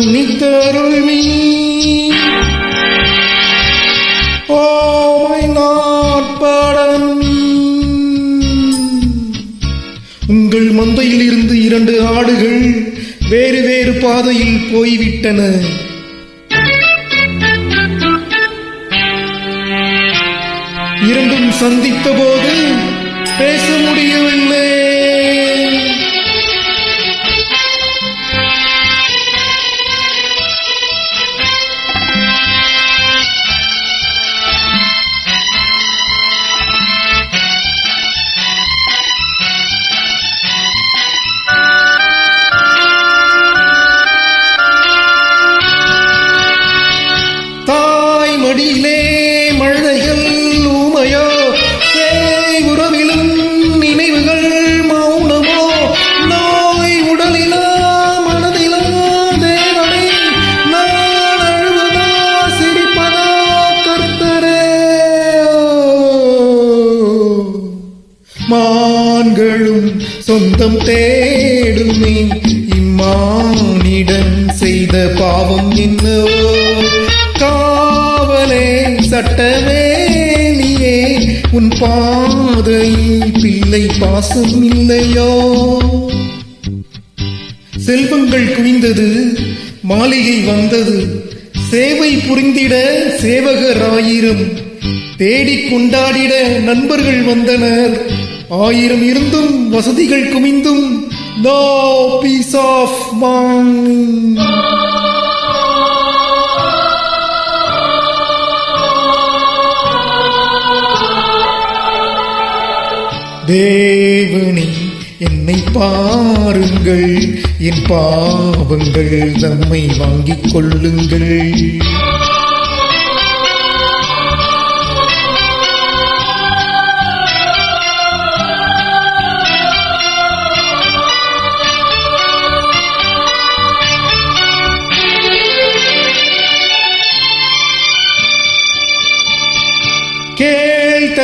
மன்னித்தருள்வீர் ஓமை நாட்பாடன் உங்கள் மந்தையில் இருந்து இரண்டு ஆடுகள் வேறு வேறு பாதையில் போய்விட்டன. இரண்டும் சந்தித்த போது பேச முடியவில்லை. சொந்தம் தேடுமே. இம்மானிடன் செய்த பாவம் என்னவோ? காவலே சட்டவேலியே. உன் பாதையில் பிள்ளை பாசம் இல்லையோ? செல்வங்கள் குவிந்தது மாளிகை வந்தது. சேவை புரிந்திட சேவகர் ஆயிரம் தேடிக் கொண்டாடிட நண்பர்கள் வந்தனர். ஆயிரம் இருந்தும் வசதிகள் குமிந்தும். நோ பீஸ் ஆஃப் மைண்ட் தேவனே என்னை பாருங்கள். என் பாவங்கள் நம்மை வாங்கிக் கொள்ளுங்கள்.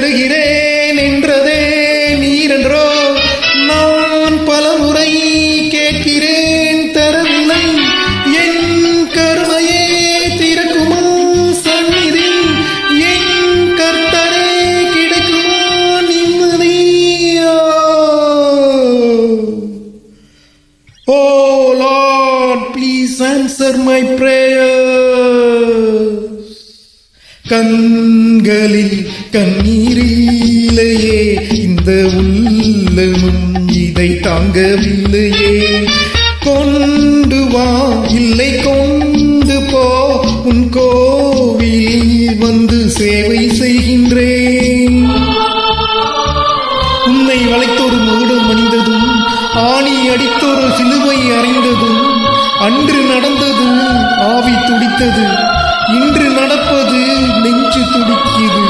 தருகிறேன் என்றதே நீரென்றோ? நான் பலமுறை கேட்கிறேன் தரவில்லை. என் கருமையே திறக்குமா சந்நிதி என் கர்த்தரே கிடைக்குமா நிம்மதியா? Oh oh lord please answer my prayers. கண்களில் கண்ணீரில்லையே இந்த உள்ளமும் இதை தாங்கவில்லையே. கொண்டு வா இல்லை கொண்டு போ உன் கோவிலில் வந்து சேவை செய்கின்றேன். உன்னை வளைத்தொரு மகுடம் அணிந்ததும் ஆணி அடித்தொரு சிலுவை அறைந்ததும் அன்று நடந்தது ஆவி துடித்தது இன்று நடப்பது நெஞ்சு துடிக்கிது.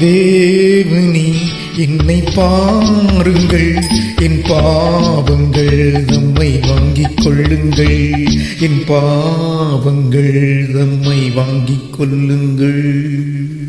தேவனி என்னை பாருங்கள். என் பாவங்கள் நம்மை வாங்கிக் கொள்ளுங்கள். என் பாவங்கள் நம்மை வாங்கிக் கொள்ளுங்கள்.